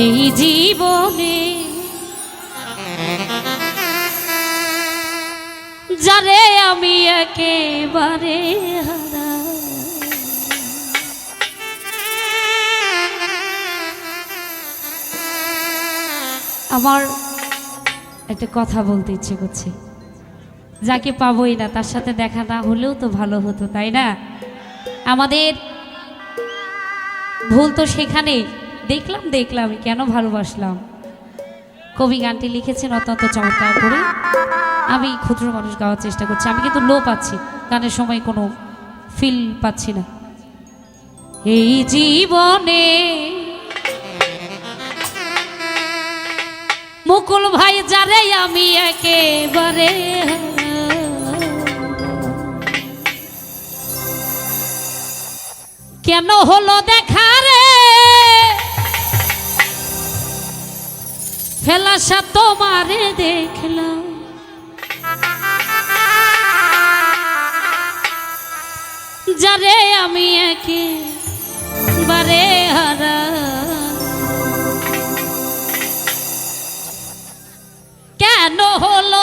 এই জীবনে। যারে আমি একেবারে আমার একটা কথা বলতে ইচ্ছে করছে। যাকে পাবোই না, তার সাথে দেখা না হলেও তো ভালো হতো, তাই না? আমাদের ভুল তো সেখানে দেখলাম দেখলাম, কেন ভালোবাসলাম? কবি গানটি লিখেছেন অত্যন্ত চমৎকার করে। আমি ক্ষুদ্র মানুষ গাওয়ার চেষ্টা করছি। আমি কিন্তু লো পাচ্ছি। গানের সময় কোনো ফিল পাচ্ছি না। এই জীবনে মুকুল ভাই, যারে আমি একেবারে কেন হলো দেখা রে? ফেলাসা তোমারে দেখলাম। যারে আমি একে বারে হারা। কেন হলো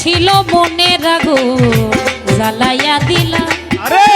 ছিল মনে রাগো জ্বালাইয়া দিলা। আরে!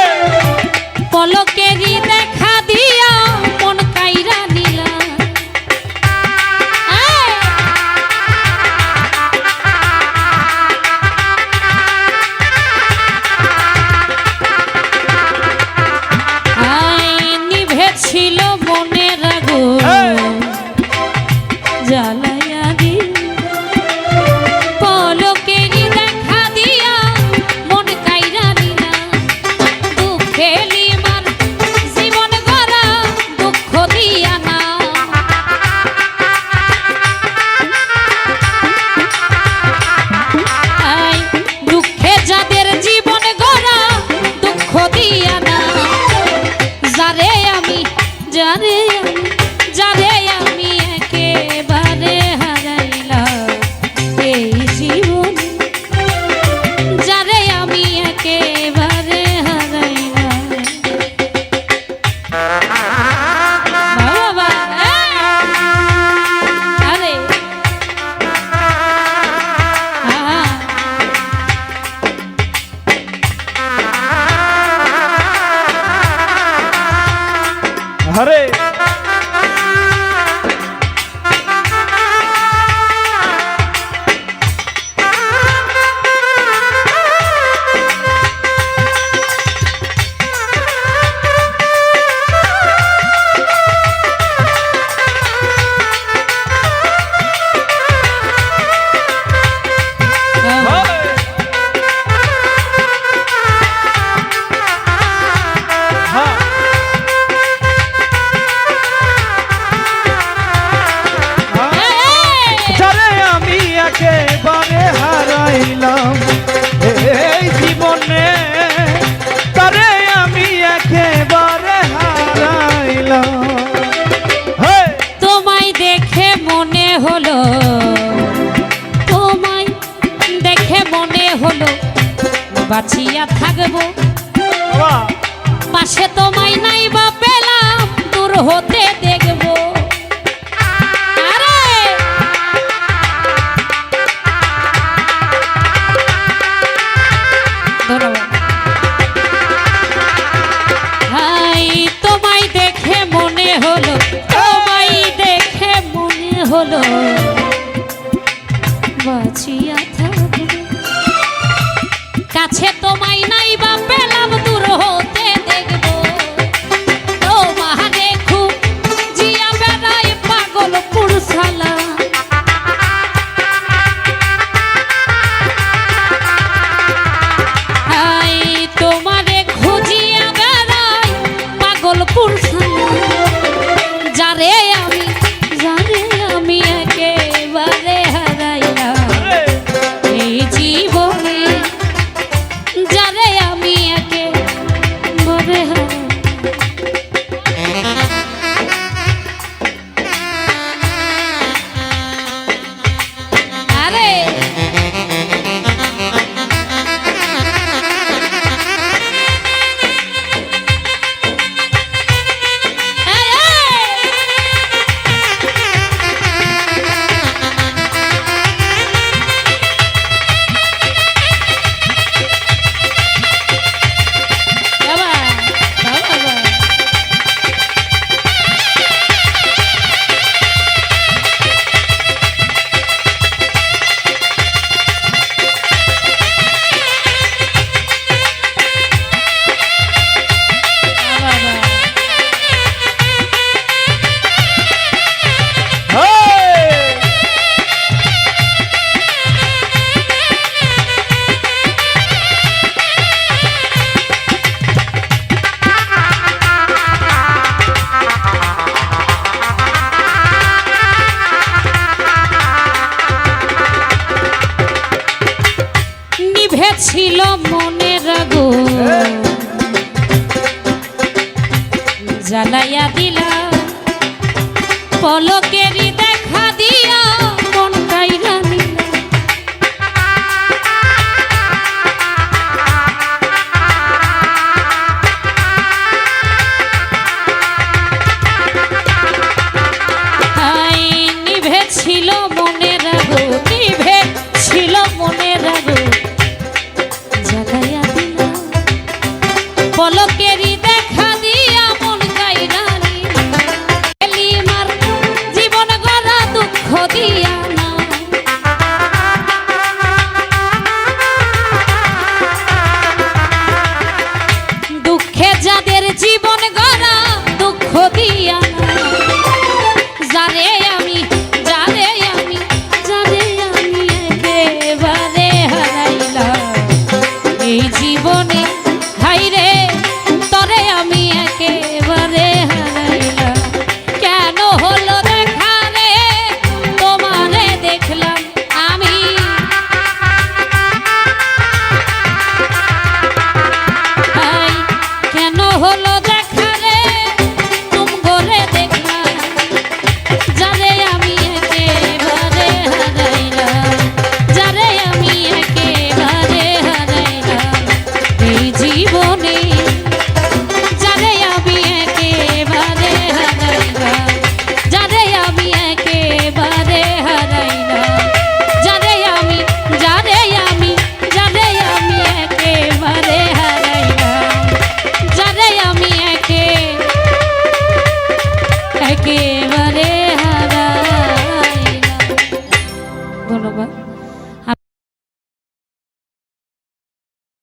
পলকেরই দেখা